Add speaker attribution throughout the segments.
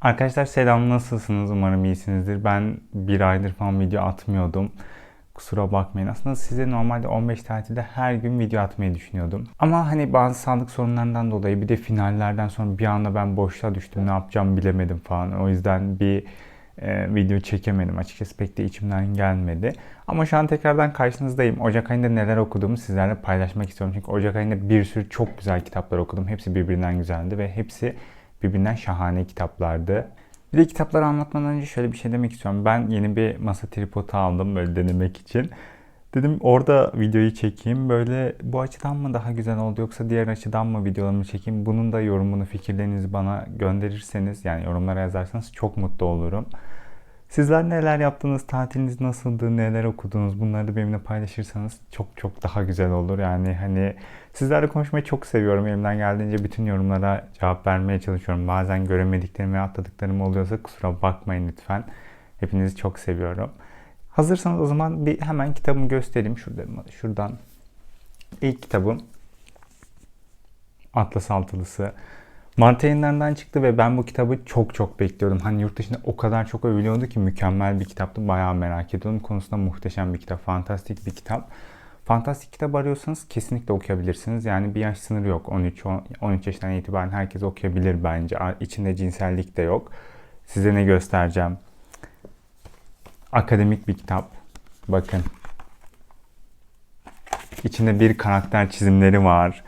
Speaker 1: Arkadaşlar selam nasılsınız? Umarım iyisinizdir. Ben bir aydır falan video atmıyordum. Kusura bakmayın. Aslında size normalde 15 tatilde her gün video atmayı düşünüyordum. Ama hani bazı sağlık sorunlarından dolayı bir de finallerden sonra bir anda ben boşluğa düştüm. Ne yapacağımı bilemedim falan. O yüzden bir e, video çekemedim. Açıkçası pek de içimden gelmedi. Ama şu an tekrardan karşınızdayım. Ocak ayında neler okuduğumu sizlerle paylaşmak istiyorum. Çünkü Ocak ayında bir sürü çok güzel kitaplar okudum. Hepsi birbirinden güzeldi ve hepsi birbirinden şahane kitaplardı. Bir de kitapları anlatmadan önce şöyle bir şey demek istiyorum. Ben yeni bir masa tripodu aldım böyle denemek için. Dedim orada videoyu çekeyim. Böyle bu açıdan mı daha güzel oldu yoksa diğer açıdan mı videolarımı çekeyim? Bunun da yorumunu, fikirlerinizi bana gönderirseniz yani yorumlara yazarsanız çok mutlu olurum. Sizler neler yaptınız, tatiliniz nasıldı, neler okudunuz bunları da benimle paylaşırsanız çok çok daha güzel olur. Yani hani sizlerle konuşmayı çok seviyorum. Elimden geldiğince bütün yorumlara cevap vermeye çalışıyorum. Bazen göremediklerim ve atladıklarım oluyorsa kusura bakmayın lütfen. Hepinizi çok seviyorum. Hazırsanız o zaman bir hemen kitabımı göstereyim. Şurada, şuradan. İlk kitabım Atlas Altılısı. Mart çıktı ve ben bu kitabı çok çok bekliyordum. Hani yurt dışında o kadar çok övülüyordu ki mükemmel bir kitaptı. Bayağı merak ediyordum. Konusunda muhteşem bir kitap. Fantastik bir kitap. Fantastik kitap arıyorsanız kesinlikle okuyabilirsiniz. Yani bir yaş sınırı yok. 13 13 yaşından itibaren herkes okuyabilir bence. İçinde cinsellik de yok. Size ne göstereceğim? Akademik bir kitap. Bakın. İçinde bir karakter çizimleri var.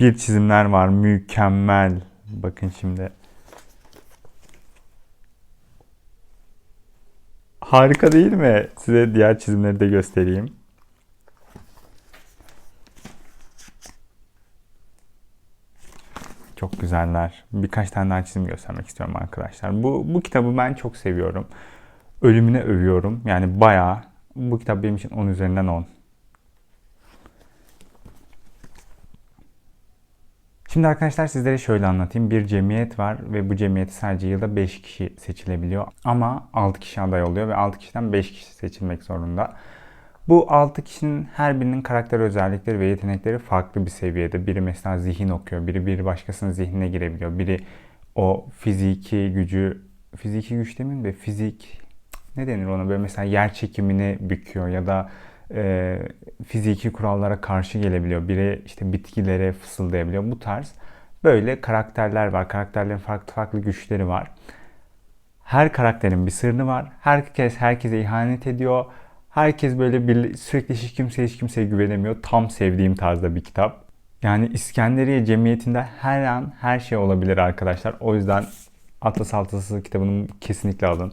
Speaker 1: Bir çizimler var. Mükemmel. Bakın şimdi. Harika değil mi? Size diğer çizimleri de göstereyim. Çok güzeller. Birkaç tane daha çizim göstermek istiyorum arkadaşlar. Bu, bu kitabı ben çok seviyorum. Ölümüne övüyorum. Yani bayağı bu kitap benim için 10 üzerinden 10. Şimdi arkadaşlar sizlere şöyle anlatayım. Bir cemiyet var ve bu cemiyet sadece yılda 5 kişi seçilebiliyor. Ama 6 kişi aday oluyor ve 6 kişiden 5 kişi seçilmek zorunda. Bu 6 kişinin her birinin karakter özellikleri ve yetenekleri farklı bir seviyede. Biri mesela zihin okuyor, biri bir başkasının zihnine girebiliyor. Biri o fiziki gücü, fiziki güç demeyeyim de fizik ne denir ona böyle mesela yer çekimini büküyor ya da e, fiziki kurallara karşı gelebiliyor. Biri işte bitkilere fısıldayabiliyor. Bu tarz böyle karakterler var. Karakterlerin farklı farklı güçleri var. Her karakterin bir sırrı var. Herkes herkese ihanet ediyor. Herkes böyle bir, sürekli hiç kimse hiç kimseye güvenemiyor. Tam sevdiğim tarzda bir kitap. Yani İskenderiye Cemiyeti'nde her an her şey olabilir arkadaşlar. O yüzden Atlas Altası kitabını kesinlikle alın.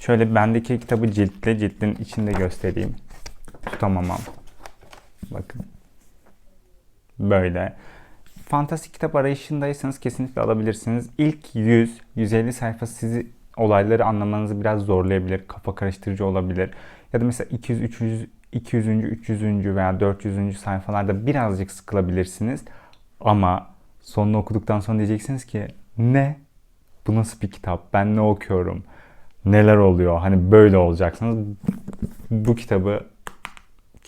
Speaker 1: Şöyle bendeki kitabı ciltle ciltin içinde göstereyim tutamamam. Bakın. Böyle. Fantastik kitap arayışındaysanız kesinlikle alabilirsiniz. İlk 100-150 sayfa sizi olayları anlamanızı biraz zorlayabilir. Kafa karıştırıcı olabilir. Ya da mesela 200, 300, 200. 300. veya 400. sayfalarda birazcık sıkılabilirsiniz. Ama sonunu okuduktan sonra diyeceksiniz ki ne? Bu nasıl bir kitap? Ben ne okuyorum? Neler oluyor? Hani böyle olacaksınız. Bu kitabı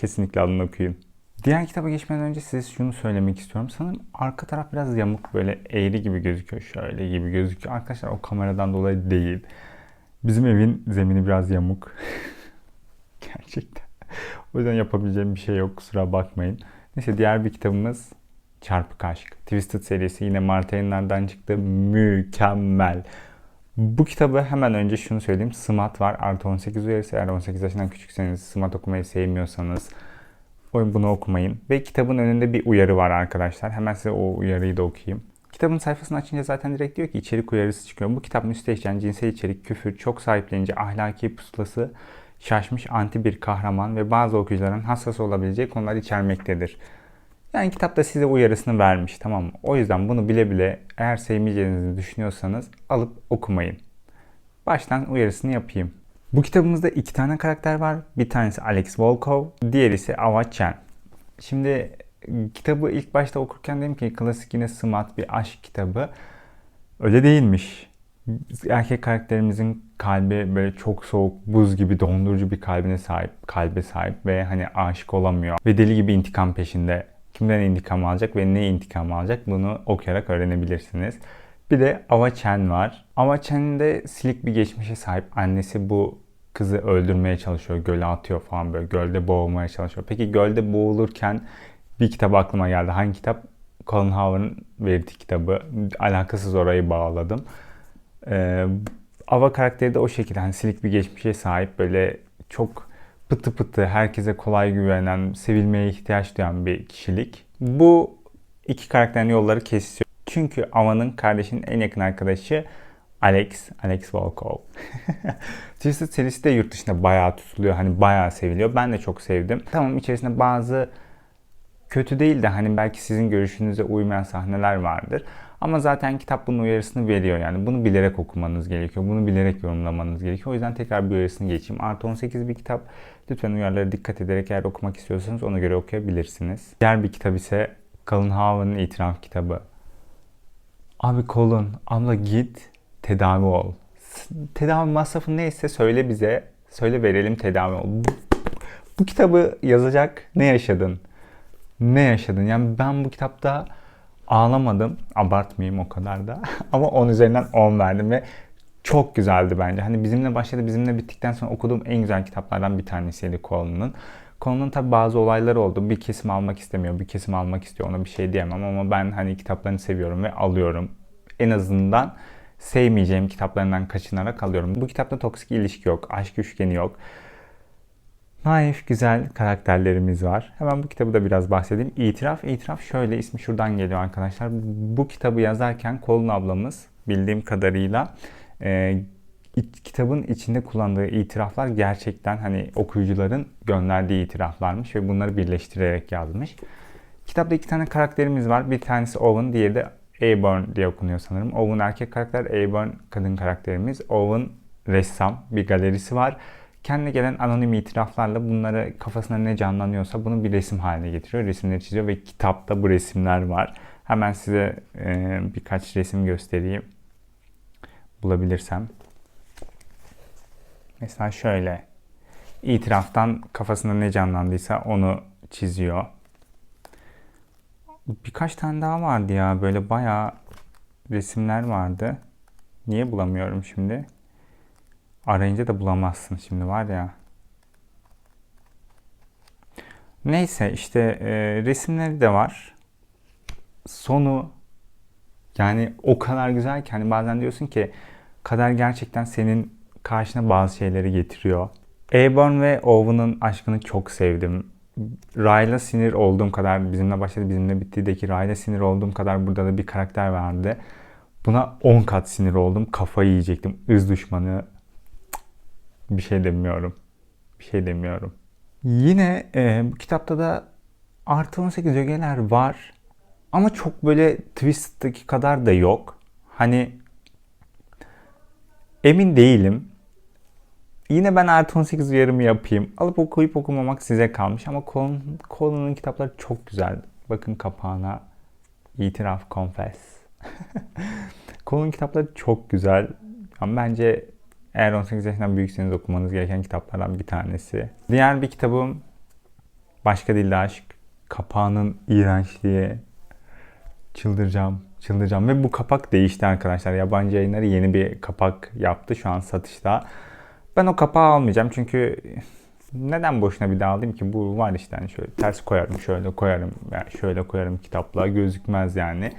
Speaker 1: Kesinlikle alın okuyun. Diğer kitaba geçmeden önce size şunu söylemek istiyorum. Sanırım arka taraf biraz yamuk böyle eğri gibi gözüküyor. Şöyle gibi gözüküyor. Arkadaşlar o kameradan dolayı değil. Bizim evin zemini biraz yamuk. Gerçekten. O yüzden yapabileceğim bir şey yok. Kusura bakmayın. Neyse diğer bir kitabımız Çarpık Aşk. Twisted serisi yine Mart ayından çıktı. Mükemmel. Bu kitabı hemen önce şunu söyleyeyim. SMAT var. Artı 18 uyarısı. Eğer 18 yaşından küçükseniz, SMAT okumayı sevmiyorsanız bunu okumayın. Ve kitabın önünde bir uyarı var arkadaşlar. Hemen size o uyarıyı da okuyayım. Kitabın sayfasını açınca zaten direkt diyor ki içerik uyarısı çıkıyor. Bu kitap müstehcen, cinsel içerik, küfür, çok sahiplenici, ahlaki pusulası, şaşmış anti bir kahraman ve bazı okuyucuların hassas olabileceği konular içermektedir. Yani kitap da size uyarısını vermiş tamam mı? O yüzden bunu bile bile eğer sevmeyeceğinizi düşünüyorsanız alıp okumayın. Baştan uyarısını yapayım. Bu kitabımızda iki tane karakter var. Bir tanesi Alex Volkov, diğeri ise Ava Chen. Şimdi kitabı ilk başta okurken dedim ki klasik yine smart bir aşk kitabı. Öyle değilmiş. Erkek karakterimizin kalbi böyle çok soğuk, buz gibi dondurucu bir kalbine sahip, kalbe sahip ve hani aşık olamıyor. Ve deli gibi intikam peşinde kimden intikam alacak ve ne intikam alacak bunu okuyarak öğrenebilirsiniz. Bir de Ava Chen var. Ava Chen'in de silik bir geçmişe sahip. Annesi bu kızı öldürmeye çalışıyor. Göle atıyor falan böyle. Gölde boğulmaya çalışıyor. Peki gölde boğulurken bir kitap aklıma geldi. Hangi kitap? Colin Hoover'ın Verity kitabı. Alakasız orayı bağladım. Ee, Ava karakteri de o şekilde hani silik bir geçmişe sahip böyle çok pıtı pıtı herkese kolay güvenen, sevilmeye ihtiyaç duyan bir kişilik. Bu iki karakterin yolları kesiyor. Çünkü Ava'nın kardeşinin en yakın arkadaşı Alex, Alex Volkov. Twisted serisi de yurt dışında bayağı tutuluyor. Hani bayağı seviliyor. Ben de çok sevdim. Tamam içerisinde bazı kötü değil de hani belki sizin görüşünüze uymayan sahneler vardır. Ama zaten kitap bunun uyarısını veriyor yani. Bunu bilerek okumanız gerekiyor. Bunu bilerek yorumlamanız gerekiyor. O yüzden tekrar bir uyarısını geçeyim. Artı 18 bir kitap. Lütfen uyarılara dikkat ederek eğer okumak istiyorsanız ona göre okuyabilirsiniz. Diğer bir kitap ise Colin Hoover'ın İtiraf kitabı. Abi Colin, abla git tedavi ol. Tedavi masrafı neyse söyle bize. Söyle verelim tedavi ol. Bu kitabı yazacak ne yaşadın? Ne yaşadın? Yani ben bu kitapta ağlamadım. Abartmayayım o kadar da. Ama 10 üzerinden 10 verdim ve çok güzeldi bence. Hani bizimle başladı, bizimle bittikten sonra okuduğum en güzel kitaplardan bir tanesiydi Colin'ın. Colin'ın tabi bazı olayları oldu. Bir kesim almak istemiyor, bir kesim almak istiyor. Ona bir şey diyemem ama ben hani kitaplarını seviyorum ve alıyorum. En azından sevmeyeceğim kitaplarından kaçınarak alıyorum. Bu kitapta toksik ilişki yok, aşk üçgeni yok. Naif, güzel karakterlerimiz var. Hemen bu kitabı da biraz bahsedeyim. İtiraf, itiraf şöyle ismi şuradan geliyor arkadaşlar. Bu kitabı yazarken Kolun ablamız bildiğim kadarıyla e, kitabın içinde kullandığı itiraflar gerçekten hani okuyucuların gönderdiği itiraflarmış ve bunları birleştirerek yazmış. Kitapta iki tane karakterimiz var. Bir tanesi Owen, diğeri de Aborn diye okunuyor sanırım. Owen erkek karakter, Aborn kadın karakterimiz. Owen ressam, bir galerisi var kendine gelen anonim itiraflarla bunları kafasına ne canlanıyorsa bunu bir resim haline getiriyor. Resimleri çiziyor ve kitapta bu resimler var. Hemen size e, birkaç resim göstereyim. Bulabilirsem. Mesela şöyle. İtiraftan kafasında ne canlandıysa onu çiziyor. Birkaç tane daha vardı ya. Böyle bayağı resimler vardı. Niye bulamıyorum şimdi? Arayınca da bulamazsın şimdi var ya. Neyse işte e, resimleri de var. Sonu yani o kadar güzel ki hani bazen diyorsun ki kader gerçekten senin karşına bazı şeyleri getiriyor. Airborne ve Owen'ın aşkını çok sevdim. Rayla sinir olduğum kadar bizimle başladı bizimle bittiğindeki Rayla sinir olduğum kadar burada da bir karakter vardı. Buna 10 kat sinir oldum. Kafayı yiyecektim. Iz düşmanı bir şey demiyorum. Bir şey demiyorum. Yine e, bu kitapta da artı 18 ögeler var. Ama çok böyle twist'teki kadar da yok. Hani emin değilim. Yine ben artı 18 uyarımı yapayım. Alıp okuyup okumamak size kalmış. Ama Colin'in kitapları çok güzel. Bakın kapağına itiraf confess. Colin kitapları çok güzel. Ama bence eğer 18 yaşından büyükseniz okumanız gereken kitaplardan bir tanesi. Diğer bir kitabım Başka Dilde Aşk. Kapağının iğrençliği. Çıldıracağım. Çıldıracağım. Ve bu kapak değişti arkadaşlar. Yabancı yayınları yeni bir kapak yaptı. Şu an satışta. Ben o kapağı almayacağım çünkü neden boşuna bir daha alayım ki? Bu var işte hani şöyle ters koyarım, şöyle koyarım, yani şöyle koyarım kitapla gözükmez yani.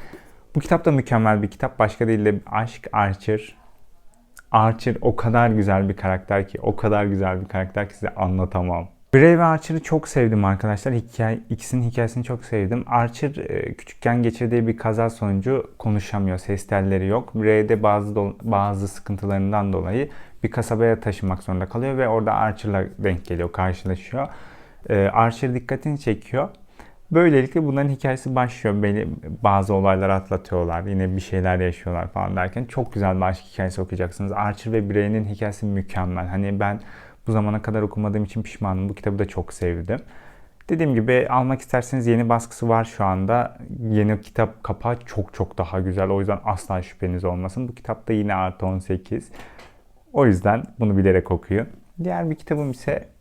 Speaker 1: Bu kitap da mükemmel bir kitap. Başka değil de Aşk Archer Archer o kadar güzel bir karakter ki, o kadar güzel bir karakter ki size anlatamam. Bray ve Archer'ı çok sevdim arkadaşlar. Hikaye, ikisinin hikayesini çok sevdim. Archer e, küçükken geçirdiği bir kaza sonucu konuşamıyor. Ses telleri yok. Bray'de bazı bazı sıkıntılarından dolayı bir kasabaya taşınmak zorunda kalıyor ve orada Archer'la denk geliyor, karşılaşıyor. E, Archer dikkatini çekiyor. Böylelikle bunların hikayesi başlıyor. Beni bazı olaylar atlatıyorlar. Yine bir şeyler yaşıyorlar falan derken çok güzel bir aşk hikayesi okuyacaksınız. Archer ve Bray'nin hikayesi mükemmel. Hani ben bu zamana kadar okumadığım için pişmanım. Bu kitabı da çok sevdim. Dediğim gibi almak isterseniz yeni baskısı var şu anda. Yeni kitap kapağı çok çok daha güzel. O yüzden asla şüpheniz olmasın. Bu kitap da yine artı 18. O yüzden bunu bilerek okuyun. Diğer bir kitabım ise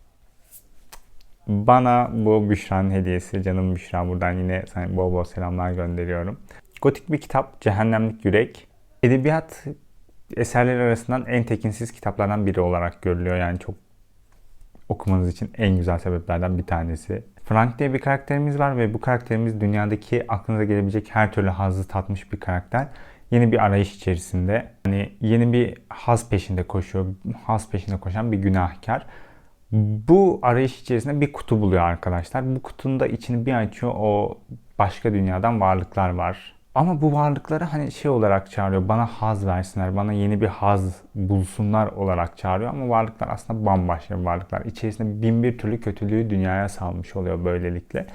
Speaker 1: bana bu Büşra'nın hediyesi. Canım Büşra buradan yine sana bol bol selamlar gönderiyorum. Gotik bir kitap. Cehennemlik Yürek. edebiyat eserleri arasından en tekinsiz kitaplardan biri olarak görülüyor. Yani çok okumanız için en güzel sebeplerden bir tanesi. Frank diye bir karakterimiz var ve bu karakterimiz dünyadaki aklınıza gelebilecek her türlü hazzı tatmış bir karakter. Yeni bir arayış içerisinde. Hani yeni bir haz peşinde koşuyor. Haz peşinde koşan bir günahkar. Bu arayış içerisinde bir kutu buluyor arkadaşlar. Bu kutunun da içini bir açıyor. O başka dünyadan varlıklar var. Ama bu varlıkları hani şey olarak çağırıyor. Bana haz versinler, bana yeni bir haz bulsunlar olarak çağırıyor. Ama varlıklar aslında bambaşka varlıklar. İçerisinde bin bir türlü kötülüğü dünyaya salmış oluyor böylelikle.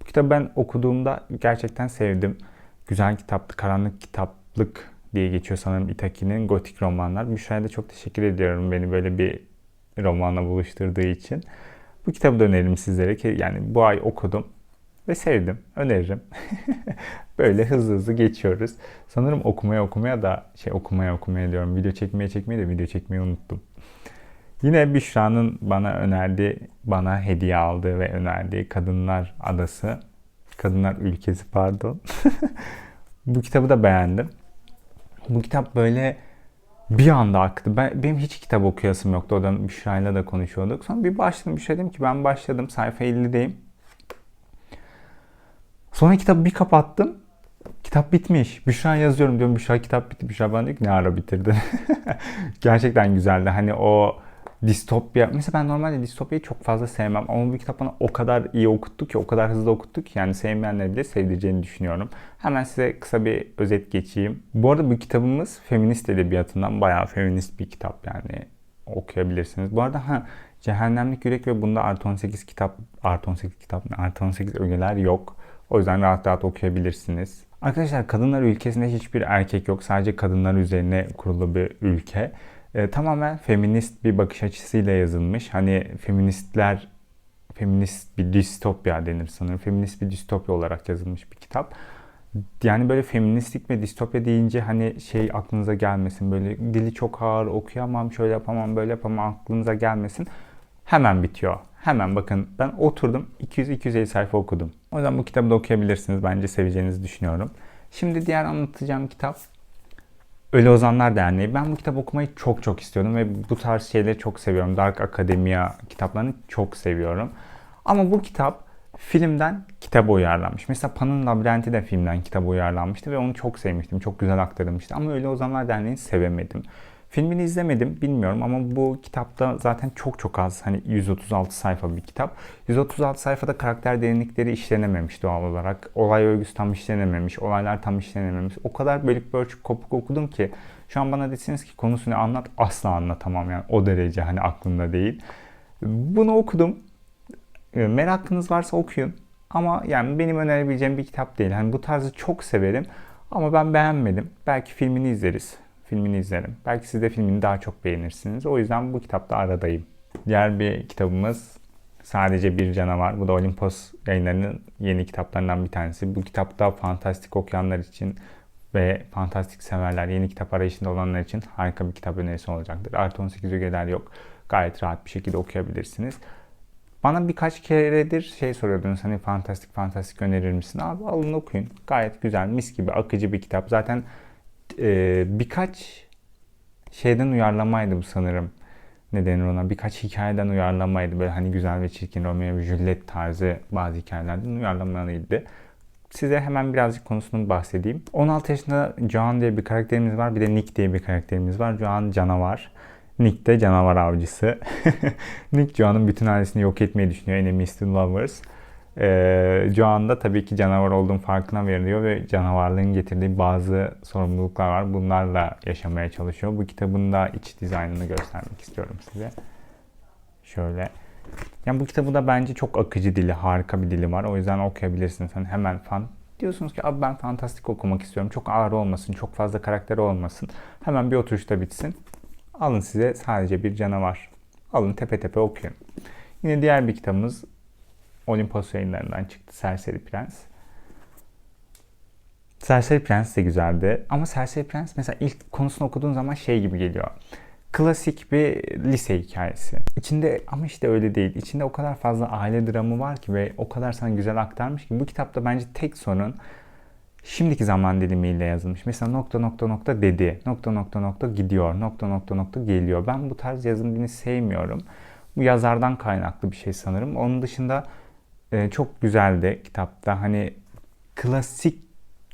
Speaker 1: Bu kitabı ben okuduğumda gerçekten sevdim. Güzel kitaptı, karanlık kitaplık diye geçiyor sanırım Itaki'nin gotik romanlar. Büşra'ya da çok teşekkür ediyorum beni böyle bir romanla buluşturduğu için. Bu kitabı da öneririm sizlere ki yani bu ay okudum ve sevdim. Öneririm. Böyle hızlı hızlı geçiyoruz. Sanırım okumaya okumaya da şey okumaya okumaya diyorum. Video çekmeye çekmeye de video çekmeyi unuttum. Yine Büşra'nın bana önerdiği, bana hediye aldığı ve önerdiği Kadınlar Adası. Kadınlar Ülkesi pardon. Bu kitabı da beğendim. Bu kitap böyle bir anda aktı. Ben, benim hiç kitap okuyasım yoktu. O da Büşra'yla da konuşuyorduk. Sonra bir başladım. Bir şey dedim ki ben başladım. Sayfa 50'deyim. Sonra kitabı bir kapattım. Kitap bitmiş. Büşra yazıyorum diyorum. Büşra kitap bitti. Büşra bana diyor ki ne ara bitirdin? Gerçekten güzeldi. Hani o distopya. Mesela ben normalde distopyayı çok fazla sevmem. Ama bu kitap bana o kadar iyi okuttu ki, o kadar hızlı okuttu ki yani sevmeyenler bile sevdireceğini düşünüyorum. Hemen size kısa bir özet geçeyim. Bu arada bu kitabımız feminist edebiyatından bayağı feminist bir kitap yani okuyabilirsiniz. Bu arada ha Cehennemlik Yürek ve bunda artı 18 kitap, artı 18 kitap, artı 18 ögeler yok. O yüzden rahat rahat okuyabilirsiniz. Arkadaşlar kadınlar ülkesinde hiçbir erkek yok. Sadece kadınlar üzerine kurulu bir ülke. E, tamamen feminist bir bakış açısıyla yazılmış. Hani feministler feminist bir distopya denir sanırım. Feminist bir distopya olarak yazılmış bir kitap. Yani böyle feministlik ve distopya deyince hani şey aklınıza gelmesin. Böyle dili çok ağır okuyamam, şöyle yapamam, böyle yapamam aklınıza gelmesin. Hemen bitiyor. Hemen bakın ben oturdum 200-250 sayfa okudum. O yüzden bu kitabı da okuyabilirsiniz. Bence seveceğinizi düşünüyorum. Şimdi diğer anlatacağım kitap Ölü Ozanlar Derneği. Ben bu kitap okumayı çok çok istiyordum ve bu tarz şeyleri çok seviyorum. Dark Academia kitaplarını çok seviyorum. Ama bu kitap filmden kitaba uyarlanmış. Mesela Pan'ın Labirenti de filmden kitaba uyarlanmıştı ve onu çok sevmiştim. Çok güzel aktarılmıştı. Ama Ölü Ozanlar Derneği'ni sevemedim. Filmini izlemedim bilmiyorum ama bu kitapta zaten çok çok az hani 136 sayfa bir kitap. 136 sayfada karakter derinlikleri işlenememiş doğal olarak. Olay örgüsü tam işlenememiş, olaylar tam işlenememiş. O kadar bölük bölçük kopuk okudum ki şu an bana deseniz ki konusunu anlat asla anlatamam yani o derece hani aklımda değil. Bunu okudum. Ee, merakınız varsa okuyun. Ama yani benim önerebileceğim bir kitap değil. Hani bu tarzı çok severim ama ben beğenmedim. Belki filmini izleriz filmini izlerim. Belki siz de filmini daha çok beğenirsiniz. O yüzden bu kitapta aradayım. Diğer bir kitabımız Sadece Bir Canavar. Bu da Olimpos yayınlarının yeni kitaplarından bir tanesi. Bu kitapta fantastik okuyanlar için ve fantastik severler, yeni kitap arayışında olanlar için harika bir kitap önerisi olacaktır. Artı 18 ögeler yok. Gayet rahat bir şekilde okuyabilirsiniz. Bana birkaç keredir şey soruyordunuz hani fantastik fantastik önerir misin? Abi alın okuyun. Gayet güzel, mis gibi akıcı bir kitap. Zaten e, birkaç şeyden uyarlamaydı bu sanırım. Ne denir ona? Birkaç hikayeden uyarlamaydı. Böyle hani güzel ve çirkin Romeo ve Juliet tarzı bazı hikayelerden uyarlamalıydı. Size hemen birazcık konusunun bahsedeyim. 16 yaşında Joan diye bir karakterimiz var. Bir de Nick diye bir karakterimiz var. Joan canavar. Nick de canavar avcısı. Nick Joan'ın bütün ailesini yok etmeyi düşünüyor. Enemies to Lovers. Ee, Joan da tabii ki canavar olduğun farkına veriliyor ve canavarlığın getirdiği bazı sorumluluklar var. Bunlarla yaşamaya çalışıyor. Bu kitabın da iç dizaynını göstermek istiyorum size. Şöyle. Yani bu kitabı da bence çok akıcı dili, harika bir dili var. O yüzden okuyabilirsiniz. Hani hemen fan diyorsunuz ki abi ben fantastik okumak istiyorum. Çok ağır olmasın, çok fazla karakteri olmasın. Hemen bir oturuşta bitsin. Alın size sadece bir canavar. Alın tepe tepe okuyun. Yine diğer bir kitabımız Olimpos yayınlarından çıktı Serseri Prens. Serseri Prens de güzeldi. Ama Serseri Prens mesela ilk konusunu okuduğun zaman şey gibi geliyor. Klasik bir lise hikayesi. İçinde ama işte öyle değil. İçinde o kadar fazla aile dramı var ki ve o kadar sana güzel aktarmış ki bu kitapta bence tek sorun şimdiki zaman dilimiyle yazılmış. Mesela nokta nokta nokta dedi, nokta nokta nokta gidiyor, nokta nokta nokta geliyor. Ben bu tarz yazım dilini sevmiyorum. Bu yazardan kaynaklı bir şey sanırım. Onun dışında e, çok güzeldi kitapta. Hani klasik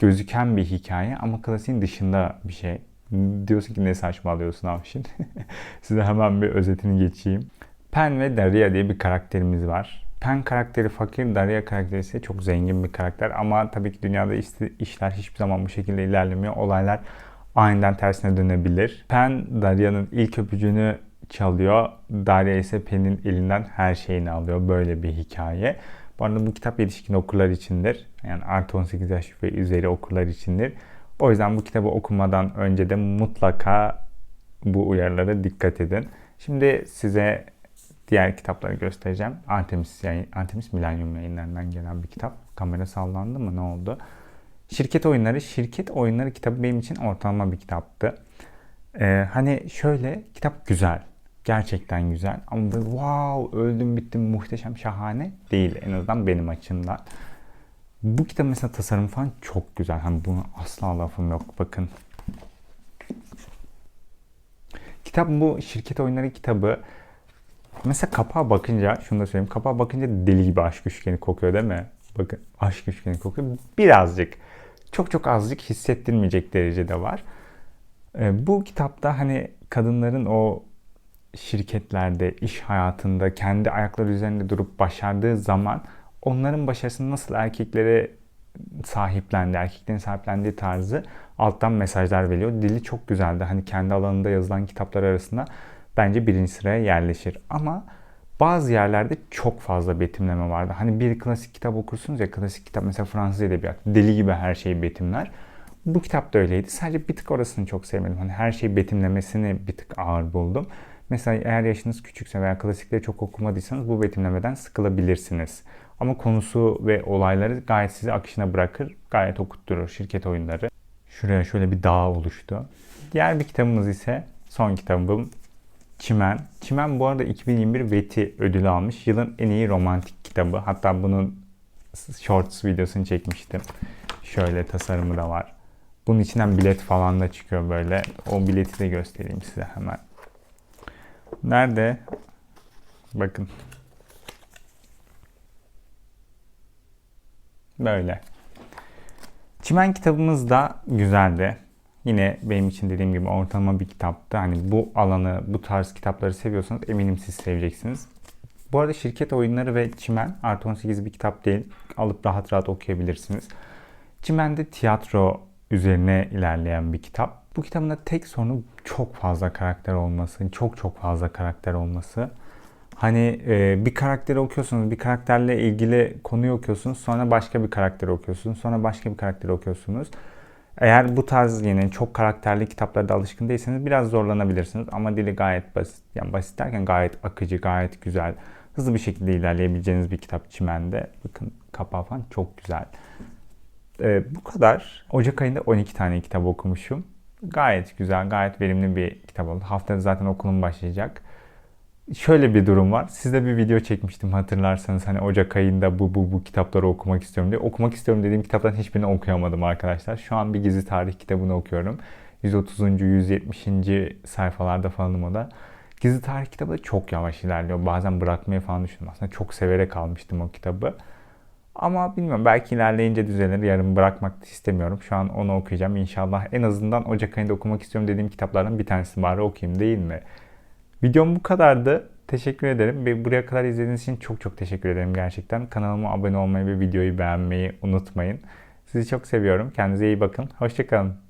Speaker 1: gözüken bir hikaye ama klasiğin dışında bir şey. Diyorsun ki ne saçmalıyorsun Avşin. Size hemen bir özetini geçeyim. Pen ve Daria diye bir karakterimiz var. Pen karakteri fakir, Daria karakteri ise çok zengin bir karakter. Ama tabii ki dünyada işler hiçbir zaman bu şekilde ilerlemiyor. Olaylar aniden tersine dönebilir. Pen, Daria'nın ilk öpücüğünü çalıyor. Daria ise Pen'in elinden her şeyini alıyor. Böyle bir hikaye. Bu arada bu kitap yetişkin okurlar içindir. Yani artı 18 yaş ve üzeri okurlar içindir. O yüzden bu kitabı okumadan önce de mutlaka bu uyarılara dikkat edin. Şimdi size diğer kitapları göstereceğim. Artemis, yayın, Artemis Millennium yayınlarından gelen bir kitap. Kamera sallandı mı? Ne oldu? Şirket oyunları. Şirket oyunları kitabı benim için ortalama bir kitaptı. Ee, hani şöyle kitap güzel. Gerçekten güzel. Ama böyle wow öldüm bittim muhteşem şahane değil. En azından benim açımdan. Bu kitap mesela tasarım falan çok güzel. Hani bunu asla lafım yok. Bakın. Kitap bu şirket oyunları kitabı. Mesela kapağa bakınca şunu da söyleyeyim. Kapağa bakınca deli gibi aşk üçgeni kokuyor değil mi? Bakın aşk üçgeni kokuyor. Birazcık. Çok çok azıcık hissettirmeyecek derecede var. Ee, bu kitapta hani kadınların o şirketlerde, iş hayatında kendi ayakları üzerinde durup başardığı zaman onların başarısını nasıl erkeklere sahiplendi, erkeklerin sahiplendiği tarzı alttan mesajlar veriyor. Dili çok güzeldi. Hani kendi alanında yazılan kitaplar arasında bence birinci sıraya yerleşir. Ama bazı yerlerde çok fazla betimleme vardı. Hani bir klasik kitap okursunuz ya klasik kitap mesela Fransız edebiyat deli gibi her şeyi betimler. Bu kitap da öyleydi. Sadece bir tık orasını çok sevmedim. Hani her şeyi betimlemesini bir tık ağır buldum. Mesela eğer yaşınız küçükse veya klasikleri çok okumadıysanız bu betimlemeden sıkılabilirsiniz. Ama konusu ve olayları gayet sizi akışına bırakır, gayet okutturur şirket oyunları. Şuraya şöyle bir dağ oluştu. Diğer bir kitabımız ise son kitabım Çimen. Çimen bu arada 2021 VETI ödülü almış. Yılın en iyi romantik kitabı. Hatta bunun shorts videosunu çekmiştim. Şöyle tasarımı da var. Bunun içinden bilet falan da çıkıyor böyle. O bileti de göstereyim size hemen. Nerede? Bakın. Böyle. Çimen kitabımız da güzeldi. Yine benim için dediğim gibi ortalama bir kitaptı. Hani bu alanı, bu tarz kitapları seviyorsanız eminim siz seveceksiniz. Bu arada şirket oyunları ve Çimen artı 18 bir kitap değil. Alıp rahat rahat okuyabilirsiniz. Çimen de tiyatro üzerine ilerleyen bir kitap. Bu kitabın da tek sorunu çok fazla karakter olması. Çok çok fazla karakter olması. Hani e, bir karakteri okuyorsunuz, bir karakterle ilgili konuyu okuyorsunuz, sonra başka bir karakteri okuyorsunuz, sonra başka bir karakteri okuyorsunuz. Eğer bu tarz yine çok karakterli kitaplarda alışkın değilseniz biraz zorlanabilirsiniz. Ama dili gayet basit. Yani basit derken gayet akıcı, gayet güzel. Hızlı bir şekilde ilerleyebileceğiniz bir kitap Çimen'de. Bakın kapağı falan çok güzel. Ee, bu kadar. Ocak ayında 12 tane kitap okumuşum. Gayet güzel, gayet verimli bir kitap oldu. Haftada zaten okulum başlayacak. Şöyle bir durum var. Size bir video çekmiştim hatırlarsanız hani Ocak ayında bu bu bu kitapları okumak istiyorum diye. Okumak istiyorum dediğim kitapların hiçbirini okuyamadım arkadaşlar. Şu an bir gizli tarih kitabını okuyorum. 130. 170. sayfalarda falanım o da. Gizli tarih kitabı da çok yavaş ilerliyor. Bazen bırakmayı falan düşündüm. Aslında çok severek almıştım o kitabı. Ama bilmiyorum belki ilerleyince düzelir. Yarın bırakmak istemiyorum. Şu an onu okuyacağım. İnşallah en azından Ocak ayında okumak istiyorum dediğim kitaplardan bir tanesi bari okuyayım değil mi? Videom bu kadardı. Teşekkür ederim. Ve buraya kadar izlediğiniz için çok çok teşekkür ederim gerçekten. Kanalıma abone olmayı ve videoyu beğenmeyi unutmayın. Sizi çok seviyorum. Kendinize iyi bakın. Hoşçakalın.